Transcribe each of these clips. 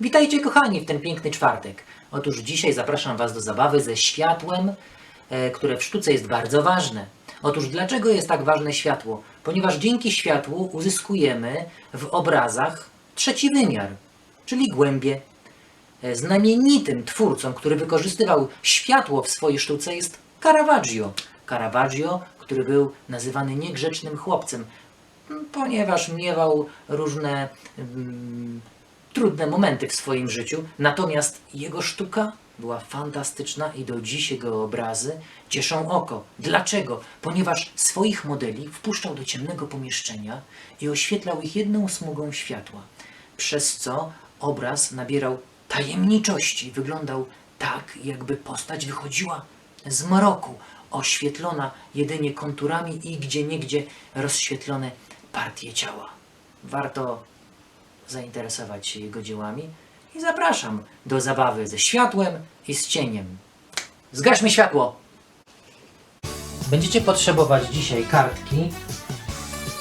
Witajcie kochani w ten piękny czwartek. Otóż dzisiaj zapraszam Was do zabawy ze światłem, e, które w sztuce jest bardzo ważne. Otóż dlaczego jest tak ważne światło? Ponieważ dzięki światłu uzyskujemy w obrazach trzeci wymiar, czyli głębie. E, Znamienitym twórcą, który wykorzystywał światło w swojej sztuce jest Caravaggio. Caravaggio, który był nazywany niegrzecznym chłopcem, ponieważ miewał różne mm, trudne momenty w swoim życiu, natomiast jego sztuka była fantastyczna i do dziś jego obrazy cieszą oko. Dlaczego? Ponieważ swoich modeli wpuszczał do ciemnego pomieszczenia i oświetlał ich jedną smugą światła, przez co obraz nabierał tajemniczości, wyglądał tak, jakby postać wychodziła z mroku, oświetlona jedynie konturami i gdzieniegdzie rozświetlone partie ciała. Warto zainteresować się jego dziełami i zapraszam do zabawy ze światłem i z cieniem. Zgaśmy światło! Będziecie potrzebować dzisiaj kartki.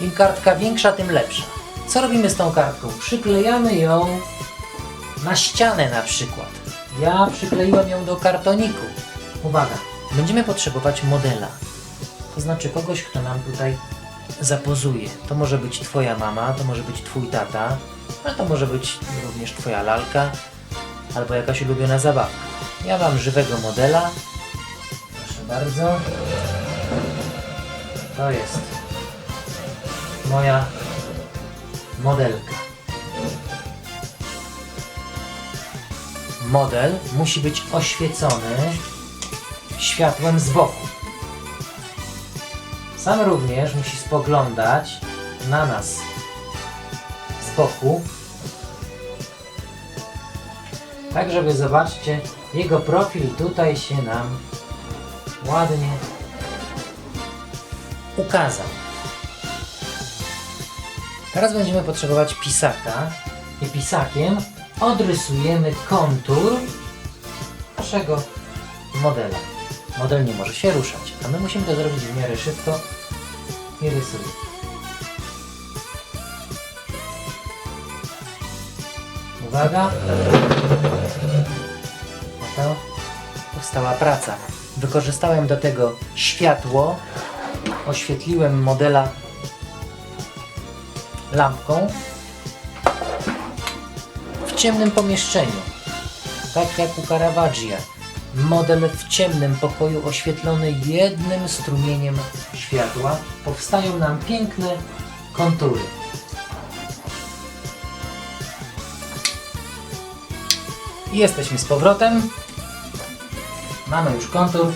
Im kartka większa, tym lepsza. Co robimy z tą kartką? Przyklejamy ją na ścianę na przykład. Ja przykleiłem ją do kartoniku. Uwaga, będziemy potrzebować modela. To znaczy kogoś, kto nam tutaj zapozuje. To może być Twoja mama, to może być Twój tata, ale to może być również Twoja lalka albo jakaś ulubiona zabawka. Ja mam żywego modela. Proszę bardzo. To jest moja modelka. Model musi być oświecony światłem z boku. Sam również musi spoglądać na nas boku, tak żeby zobaczcie, jego profil tutaj się nam ładnie ukazał. Teraz będziemy potrzebować pisaka i pisakiem odrysujemy kontur naszego modela. Model nie może się ruszać, a my musimy to zrobić w miarę szybko i rysuję. Uwaga! Oto powstała praca. Wykorzystałem do tego światło, oświetliłem modela lampką w ciemnym pomieszczeniu, tak jak u Caravaggia. Model w ciemnym pokoju oświetlony jednym strumieniem światła. Powstają nam piękne kontury. Jesteśmy z powrotem. Mamy już kontur.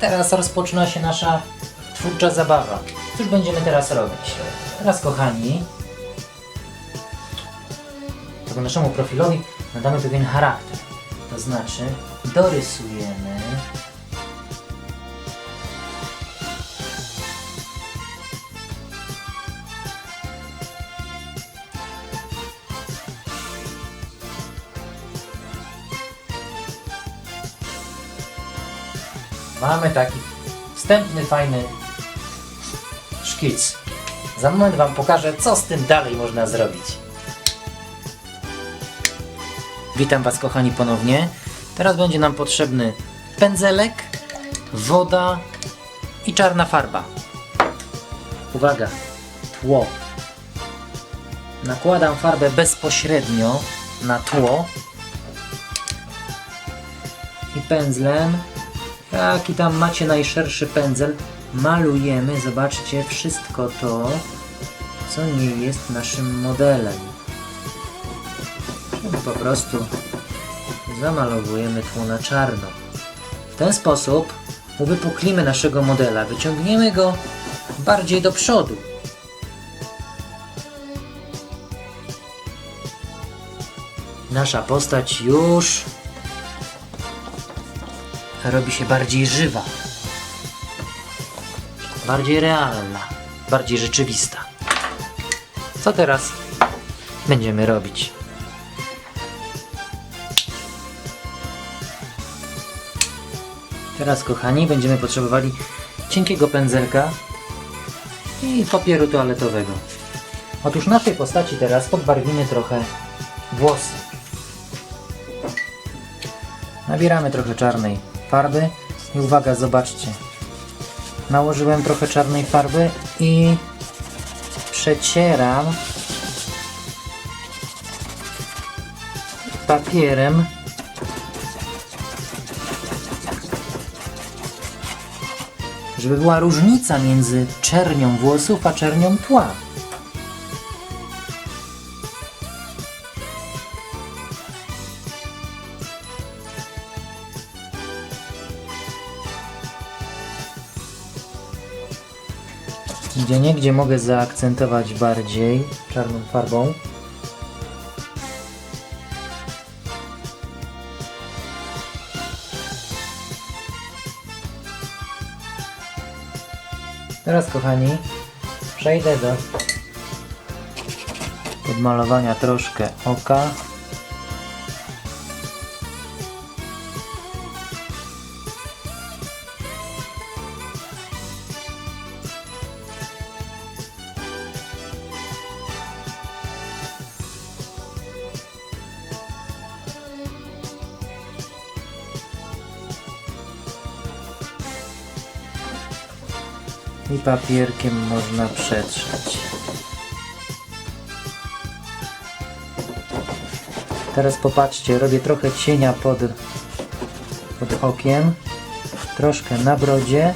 Teraz rozpoczyna się nasza twórcza zabawa. Cóż będziemy teraz robić? Teraz, kochani, tego naszemu profilowi nadamy pewien charakter. To znaczy, dorysujemy Mamy taki wstępny, fajny szkic. Za moment Wam pokażę, co z tym dalej można zrobić. Witam Was, kochani, ponownie. Teraz będzie nam potrzebny pędzelek, woda i czarna farba. Uwaga, tło. Nakładam farbę bezpośrednio na tło i pędzlem Jaki tam macie najszerszy pędzel, malujemy, zobaczcie, wszystko to, co nie jest naszym modelem. Czyli po prostu zamalowujemy tło na czarno. W ten sposób uwypuklimy naszego modela, wyciągniemy go bardziej do przodu. Nasza postać już robi się bardziej żywa, bardziej realna, bardziej rzeczywista. Co teraz będziemy robić? Teraz, kochani, będziemy potrzebowali cienkiego pędzelka i papieru toaletowego. Otóż naszej postaci teraz podbarwimy trochę włosy. Nabieramy trochę czarnej farby i uwaga, zobaczcie. Nałożyłem trochę czarnej farby i przecieram papierem żeby była różnica między czernią włosów a czernią tła. Gdzie niegdzie mogę zaakcentować bardziej czarną farbą. Teraz, kochani, przejdę do podmalowania troszkę oka. I papierkiem można przetrzeć. Teraz popatrzcie, robię trochę cienia pod, pod okiem, troszkę na brodzie.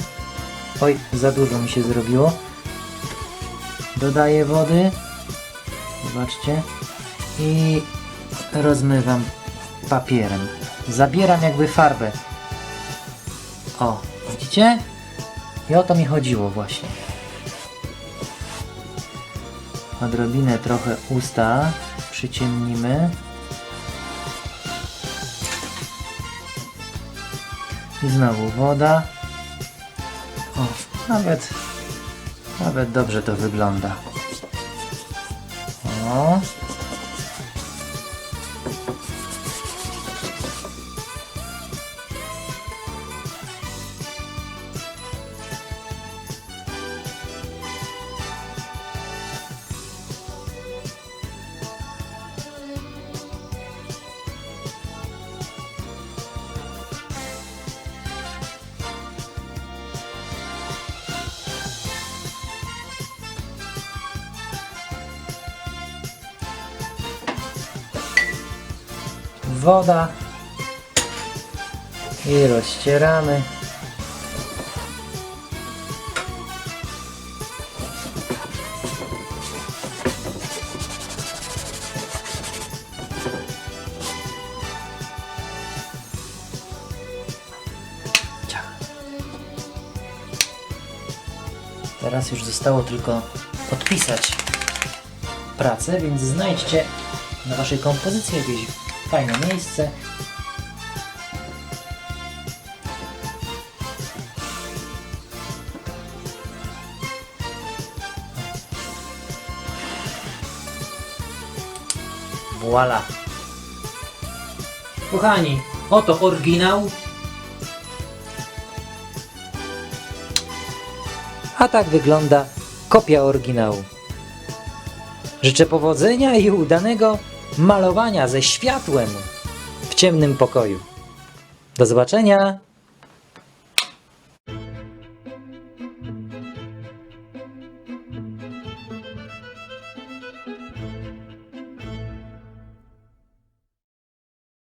Oj, za dużo mi się zrobiło. Dodaję wody. Zobaczcie. I rozmywam papierem. Zabieram jakby farbę. O, widzicie? I o to mi chodziło właśnie. Odrobinę trochę usta przyciemnimy. I znowu woda. O, nawet, nawet dobrze to wygląda. O. woda i rozcieramy. Teraz już zostało tylko podpisać pracę, więc znajdźcie na waszej kompozycji jakieś fajne miejsce. Voila. Kochani, oto oryginał. A tak wygląda kopia oryginału. Życzę powodzenia i udanego malowania ze światłem w ciemnym pokoju. Do zobaczenia!